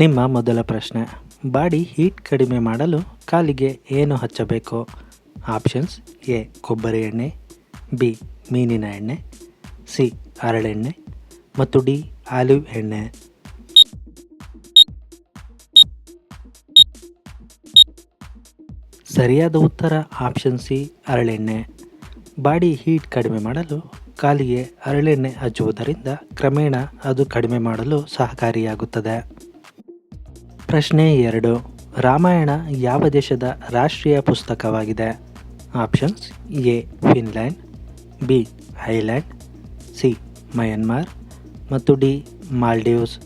ನಿಮ್ಮ ಮೊದಲ ಪ್ರಶ್ನೆ. ಬಾಡಿ ಹೀಟ್ ಕಡಿಮೆ ಮಾಡಲು ಕಾಲಿಗೆ ಏನು ಹಚ್ಚಬೇಕು? ಆಪ್ಷನ್ಸ್ ಎ, ಕೊಬ್ಬರಿ ಎಣ್ಣೆ, ಬಿ, ಮೀನಿನ ಎಣ್ಣೆ, ಸಿ ಹರಳೆಣ್ಣೆ ಮತ್ತು ಡಿ, ಆಲಿವ್ ಎಣ್ಣೆ. ಸರಿಯಾದ ಉತ್ತರ ಆಪ್ಷನ್ ಸಿ ಹರಳೆಣ್ಣೆ ಬಾಡಿ ಹೀಟ್ ಕಡಿಮೆ ಮಾಡಲು ಕಾಲಿಗೆ ಹರಳೆಣ್ಣೆ ಹಚ್ಚುವುದರಿಂದ ಕ್ರಮೇಣ ಅದು ಕಡಿಮೆ ಮಾಡಲು ಸಹಕಾರಿಯಾಗುತ್ತದೆ. ಪ್ರಶ್ನೆ ಎರಡು. ರಾಮಾಯಣ ಯಾವ ದೇಶದ ರಾಷ್ಟ್ರೀಯ ಪುಸ್ತಕವಾಗಿದೆ? Options A, Finland, B island C, Myanmar, ಮತ್ತು ಡಿ, ಮಾಲ್ಡೀವ್ಸ್.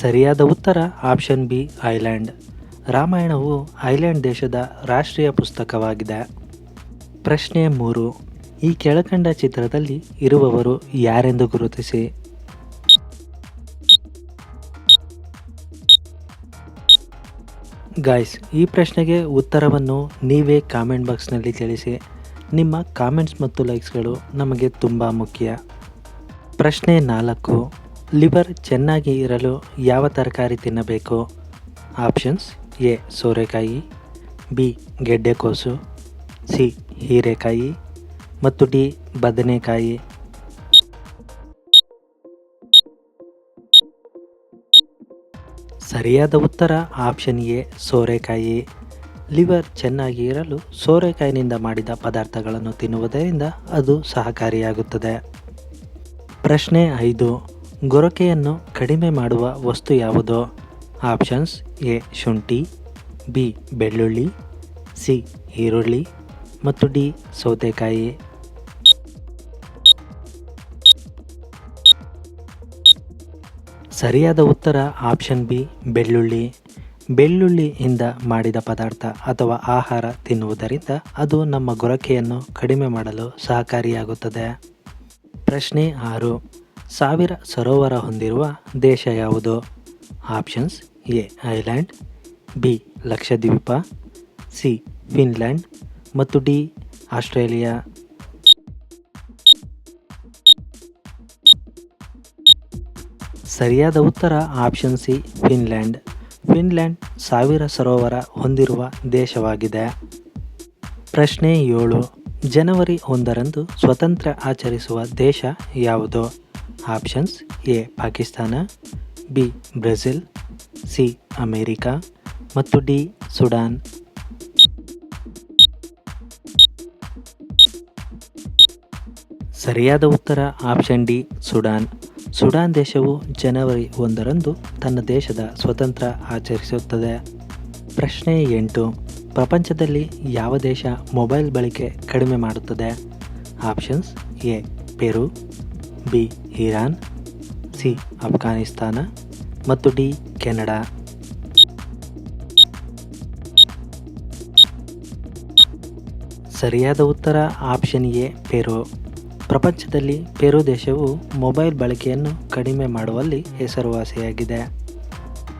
ಸರಿಯಾದ ಉತ್ತರ? ಆಪ್ಷನ್ ಬಿ ಐಲ್ಯಾಂಡ್ ರಾಮಾಯಣವು ಐಲ್ಯಾಂಡ್ ದೇಶದ ರಾಷ್ಟ್ರೀಯ ಪುಸ್ತಕವಾಗಿದೆ. ಪ್ರಶ್ನೆ ಮೂರು. ಈ ಕೆಳಕಂಡ ಚಿತ್ರದಲ್ಲಿ ಇರುವವರು ಯಾರೆಂದು ಗುರುತಿಸಿ? ಗಾಯ್ಸ್ ಈ ಪ್ರಶ್ನೆಗೆ ಉತ್ತರವನ್ನು ನೀವೇ ಕಾಮೆಂಟ್ ಬಾಕ್ಸ್ನಲ್ಲಿ ತಿಳಿಸಿ. ನಿಮ್ಮ ಕಾಮೆಂಟ್ಸ್ ಮತ್ತು ಲೈಕ್ಸ್ಗಳು ನಮಗೆ ತುಂಬ ಮುಖ್ಯ. ಪ್ರಶ್ನೆ ನಾಲ್ಕು ಲಿವರ್ ಚೆನ್ನಾಗಿ ಇರಲು ಯಾವ ತರಕಾರಿ ತಿನ್ನಬೇಕು? ಆಪ್ಷನ್ಸ್ ಎ ಸೋರೆಕಾಯಿ, ಬಿ ಗೆಡ್ಡೆಕೋಸು ಸಿ ಹೀರೆಕಾಯಿ ಮತ್ತು ಡಿ ಬದನೆಕಾಯಿ. ಸರಿಯಾದ ಉತ್ತರ ಆಪ್ಷನ್ ಎ, ಸೋರೆಕಾಯಿ. ಲಿವರ್ ಚೆನ್ನಾಗಿ ಇರಲು ಸೋರೆಕಾಯಿನಿಂದ ಮಾಡಿದ ಪದಾರ್ಥಗಳನ್ನು ತಿನ್ನುವುದರಿಂದ ಅದು ಸಹಕಾರಿಯಾಗುತ್ತದೆ. ಪ್ರಶ್ನೆ ಐದು, ಗೊರಕೆಯನ್ನು ಕಡಿಮೆ ಮಾಡುವ ವಸ್ತು ಯಾವುದು? ಆಪ್ಷನ್ಸ್ ಎ, ಶುಂಠಿ, ಬಿ, ಬೆಳ್ಳುಳ್ಳಿ, ಸಿ, ಈರುಳ್ಳಿ ಮತ್ತು ಡಿ, ಸೌತೆಕಾಯಿ. ಸರಿಯಾದ ಉತ್ತರ ಆಪ್ಷನ್ ಬಿ ಬೆಳ್ಳುಳ್ಳಿ. ಬೆಳ್ಳುಳ್ಳಿಯಿಂದ ಮಾಡಿದ ಪದಾರ್ಥ ಅಥವಾ ಆಹಾರ ತಿನ್ನುವುದರಿಂದ ಅದು ನಮ್ಮ ಗೊರಕೆಯನ್ನು ಕಡಿಮೆ ಮಾಡಲು ಸಹಕಾರಿಯಾಗುತ್ತದೆ. ಪ್ರಶ್ನೆ ಆರು. ಸಾವಿರ ಸರೋವರ ಹೊಂದಿರುವ ದೇಶ ಯಾವುದು? Options A island B, Lakshadweep. C, Finland. ಮತ್ತು ಡಿ, ಆಸ್ಟ್ರೇಲಿಯಾ. ಸರಿಯಾದ ಉತ್ತರ ಆಪ್ಷನ್ ಸಿ, ಫಿನ್ಲ್ಯಾಂಡ್. ಫಿನ್ಲ್ಯಾಂಡ್ ಸಾವಿರ ಸರೋವರ ಹೊಂದಿರುವ ದೇಶವಾಗಿದೆ. ಪ್ರಶ್ನೆ ಏಳು. ಜನವರಿ ಒಂದರಂದು ಸ್ವತಂತ್ರ ಆಚರಿಸುವ ದೇಶ ಯಾವುದು? Options A, Pakistan, B, Brazil, C, America, ಮತ್ತು ಡಿ, ಸುಡಾನ್. ಸರಿಯಾದ ಉತ್ತರ ಆಪ್ಷನ್ ಡಿ, ಸುಡಾನ್. ಸುಡಾನ್ ದೇಶವು ಜನವರಿ ಒಂದರಂದು ತನ್ನ ದೇಶದ ಸ್ವತಂತ್ರ ಆಚರಿಸುತ್ತದೆ. ಪ್ರಶ್ನೆ ಎಂಟು, ಪ್ರಪಂಚದಲ್ಲಿ ಯಾವ ದೇಶ ಮೊಬೈಲ್ ಬಳಕೆ ಕಡಿಮೆ ಮಾಡುತ್ತದೆ? Options A, Peru, B, Iran, C Afghanistan ಮತ್ತು ಡಿ, ಕೆನಡಾ. ಸರಿಯಾದ ಉತ್ತರ ಆಪ್ಷನ್ ಎ, ಪೆರು. ಪ್ರಪಂಚದಲ್ಲಿ ಪೆರು ದೇಶವು ಮೊಬೈಲ್ ಬಳಕೆಯನ್ನು ಕಡಿಮೆ ಮಾಡುವಲ್ಲಿ ಹೆಸರುವಾಸಿಯಾಗಿದೆ.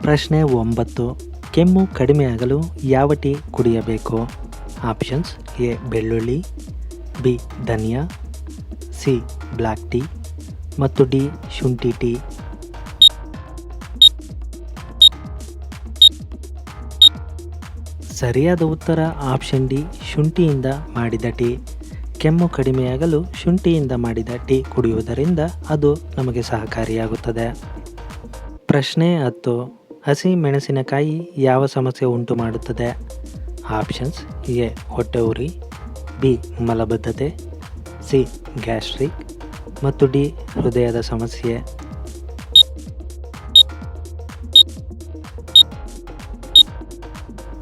ಪ್ರಶ್ನೆ ಒಂಬತ್ತು, ಕೆಮ್ಮು ಕಡಿಮೆಯಾಗಲು ಯಾವ ಟೀ ಕುಡಿಯಬೇಕು? ಆಪ್ಷನ್ಸ್ ಎ, ಬೆಳ್ಳುಳ್ಳಿ, ಬಿ, ಧನಿಯಾ, ಸಿ ಬ್ಲ್ಯಾಕ್ ಟೀ ಮತ್ತು ಡಿ, ಶುಂಠಿ ಟೀ. ಸರಿಯಾದ ಉತ್ತರ ಆಪ್ಷನ್ ಡಿ, ಶುಂಠಿಯಿಂದ ಮಾಡಿದ ಟೀ. ಕೆಮ್ಮು ಕಡಿಮೆಯಾಗಲು ಶುಂಠಿಯಿಂದ ಮಾಡಿದ ಟೀ ಕುಡಿಯುವುದರಿಂದ ಅದು ನಮಗೆ ಸಹಕಾರಿಯಾಗುತ್ತದೆ. ಪ್ರಶ್ನೆ ಹತ್ತು, ಹಸಿ ಮೆಣಸಿನಕಾಯಿ ಯಾವ ಸಮಸ್ಯೆ ಉಂಟು ಮಾಡುತ್ತದೆ? ಆಪ್ಷನ್ಸ್ ಎ, ಹೊಟ್ಟೆ ಉರಿ, ಬಿ, ಮಲಬದ್ಧತೆ, ಸಿ, ಗ್ಯಾಸ್ಟ್ರಿಕ್, ಮತ್ತು ಡಿ, ಹೃದಯದ ಸಮಸ್ಯೆ.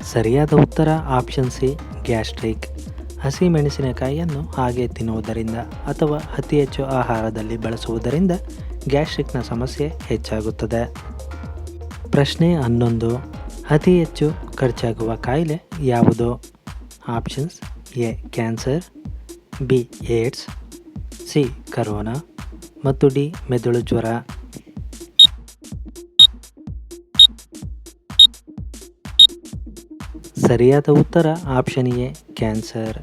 ಸರಿಯಾದ ಉತ್ತರ ಆಪ್ಷನ್ ಸಿ, ಗ್ಯಾಸ್ಟ್ರಿಕ್. ಹಸಿ ಮೆಣಸಿನಕಾಯಿಯನ್ನು ಹಾಗೆ ತಿನ್ನುವುದರಿಂದ ಅಥವಾ ಅತಿ ಹೆಚ್ಚು ಆಹಾರದಲ್ಲಿ ಬಳಸುವುದರಿಂದ ಗ್ಯಾಸ್ಟ್ರಿಕ್ನ ಸಮಸ್ಯೆ ಹೆಚ್ಚಾಗುತ್ತದೆ. ಪ್ರಶ್ನೆ ಹನ್ನೊಂದು. ಅತಿ ಹೆಚ್ಚು ಖರ್ಚಾಗುವ ಕಾಯಿಲೆ ಯಾವುದು? Options A, cancer, B, AIDS, C, corona ಮತ್ತು ಡಿ, ಮೆದುಳು ಜ್ವರ. ಸರಿಯಾದ ಉತ್ತರ ಆಪ್ಷನ್ ಎ ಕ್ಯಾನ್ಸರ್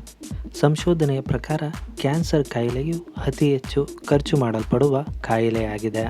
ಸಂಶೋಧನೆಯ ಪ್ರಕಾರ ಕ್ಯಾನ್ಸರ್ ಕಾಯಿಲೆಯು ಅತಿ ಹೆಚ್ಚು ಖರ್ಚು ಮಾಡಲ್ಪಡುವ ಕಾಯಿಲೆಯಾಗಿದೆ.